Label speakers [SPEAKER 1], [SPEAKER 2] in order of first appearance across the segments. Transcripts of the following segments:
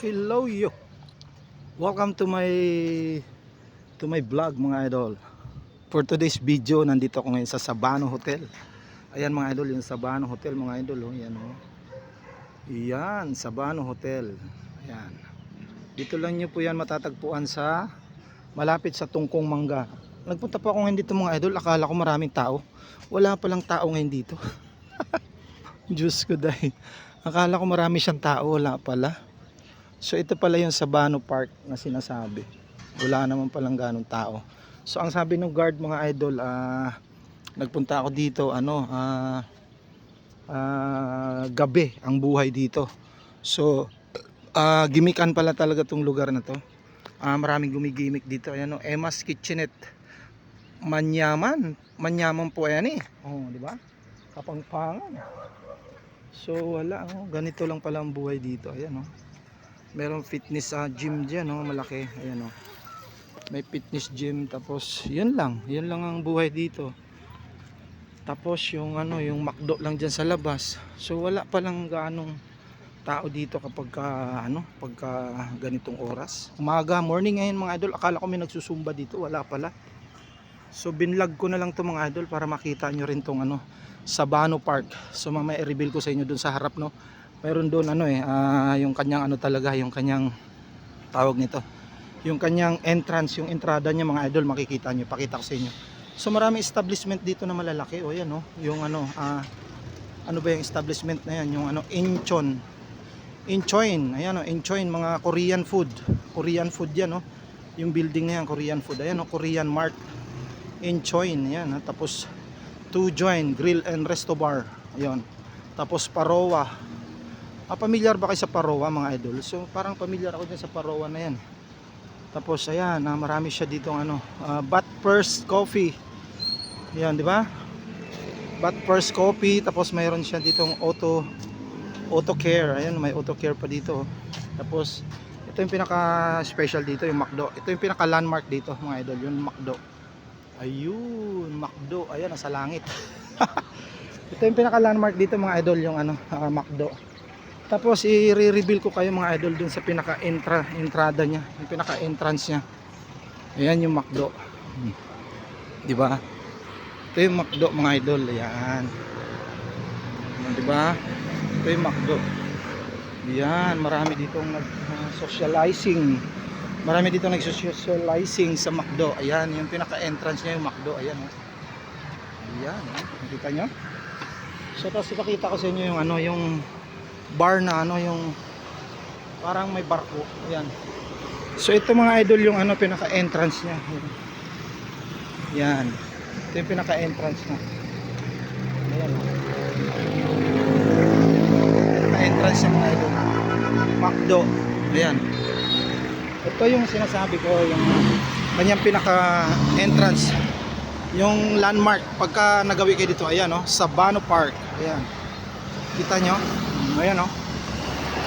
[SPEAKER 1] Hello yo. Welcome to my to my vlog mga idol. For today's video, nandito ako ngayon sa Sabano Hotel. Ayan mga idol, yung Sabano Hotel mga idol, oh, yan oh. Yan, Sabano Hotel. Ayan. Dito lang nyo po yan matatagpuan sa malapit sa Tungkong Mangga. Nagpunta pa ako ngayon dito mga idol, akala ko maraming tao. Wala palang tao ngayon dito. Diyos ko dahil. Akala ko marami siyang tao, wala pala. So ito pala yung Sabano Park na sinasabi. Wala naman palang ganong tao. So ang sabi ng guard mga idol, ah nagpunta ako dito, ano, ah ah, gabi ang buhay dito. So ah gimikan pala talaga tong lugar na to. Ah maraming gumigimik dito. Ayan oh, Emma's Kitchenette. Manyaman. Manyaman po ayan eh. Oh, di ba? Kapangpangan. So wala, oh. ganito lang pala ang buhay dito. Ayan oh. Merong fitness ah, gym diyan, oh, malaki. Ayan oh. May fitness gym tapos 'yun lang. 'Yun lang ang buhay dito. Tapos yung ano, yung McDo lang diyan sa labas. So wala pa lang gaanong tao dito kapag ka, ano, pagka ganitong oras. Umaga, morning ngayon mga idol. Akala ko may nagsusumba dito, wala pala. So binlog ko na lang to mga idol para makita nyo rin tong ano, Sabano Park. So mamaya i-reveal ko sa inyo dun sa harap no. Meron doon ano eh, ah, yung kanyang ano talaga, yung kanyang tawag nito. Yung kanyang entrance, yung entrada niya mga idol, makikita nyo, pakita ko sa inyo. So marami establishment dito na malalaki. O yan no, yung ano, ah, ano ba yung establishment na yan? Yung ano, Incheon. Incheon, ayan o, Incheon, mga Korean food. Korean food yan no. Yung building na yan, Korean food. Ayan o, Korean Mart. Incheon, ayan ha. Tapos, To Join Grill and Resto Bar. Ayun. Tapos Parowa. Ah, pamilyar ba kayo sa Parowa mga idol? So parang pamilyar ako dyan sa Parowa na yan. Tapos ayan, ah, marami siya dito ano, ah, Bat First Coffee. Yan, di ba? Bat First Coffee, tapos mayroon siya ditong auto auto care. Ayan, may auto care pa dito. Tapos ito yung pinaka special dito, yung McDo. Ito yung pinaka landmark dito, mga idol, yung McDo. Ayun, McDo. Ayan, nasa langit. ito yung pinaka landmark dito, mga idol, yung ano, ah, McDo. Tapos i-reveal ko kayo mga idol dun sa pinaka entra entrada niya, yung pinaka entrance niya. Ayan yung McDo. Hmm. 'Di ba? Ito yung McDo mga idol, ayan. 'di ba? Ito yung McDo. Ayan, marami ditong nag-socializing. Marami dito nag-socializing sa McDo. Ayan, yung pinaka-entrance niya yung McDo. Ayan, oh. Ayan, oh. Nakita nyo? So, tapos ipakita ko sa inyo yung ano, yung bar na ano, yung parang may barko. Ayan. So, ito mga idol yung ano, pinaka-entrance niya. Ayan. Yan. Ito yung pinaka-entrance niya. Ayan, oh. Pinaka-entrance niya mga idol. McDo. Ayan. Ito yung sinasabi ko, yung kanyang pinaka-entrance. Yung landmark, pagka nagawi kayo dito, ayan oh, Sabano Park. Ayan. Kita nyo? Ayan oh.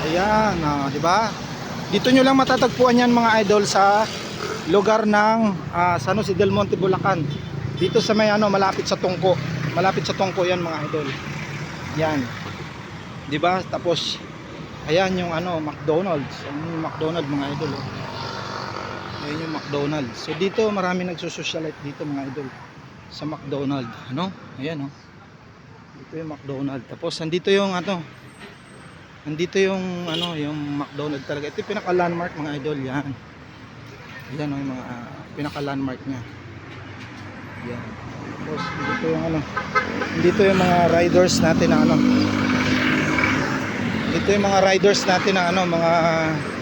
[SPEAKER 1] Ayan, oh, di ba? Dito nyo lang matatagpuan yan mga idol sa lugar ng ah, San Jose del Monte, Bulacan. Dito sa may ano, malapit sa Tungko. Malapit sa Tungko yan mga idol. Yan. Di ba? Tapos ayan yung ano, McDonald's. Ayan yung McDonald's mga idol. Oh. Ayan yung McDonald's. So dito marami nagsusocialite dito mga idol sa McDonald's. Ano? Ayan oh. Dito yung McDonald's. Tapos andito yung ano, Nandito yung ano, yung McDonald's talaga. Ito yung pinaka landmark mga idol, yan. Yan oh, yung mga ah, pinaka landmark niya. Yan. Tapos dito yung ano, dito yung mga riders natin na ano. Dito yung mga riders natin na ano, mga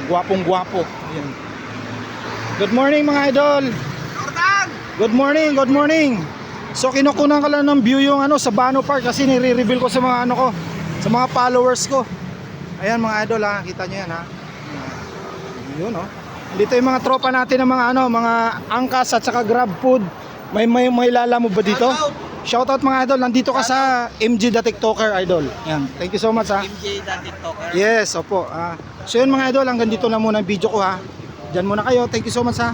[SPEAKER 1] gwapong-gwapo. Yan. Good morning mga idol. Good morning, good morning. So kinukunan ka lang ng view yung ano sa Bano Park kasi nire-reveal ko sa mga ano ko, sa mga followers ko. Ayan mga idol ha, kita nyo yan ha. Yun oh. Dito yung mga tropa natin ng mga ano, mga angkas at saka grab food. May may may lala mo ba dito? Shoutout mga idol, nandito ka sa MG the TikToker idol. Yan. Thank you so much ha.
[SPEAKER 2] MJ the TikToker.
[SPEAKER 1] Yes, opo. Ah, so yun mga idol, hanggang dito na muna ang video ko ha. Diyan muna kayo. Thank you so much ha.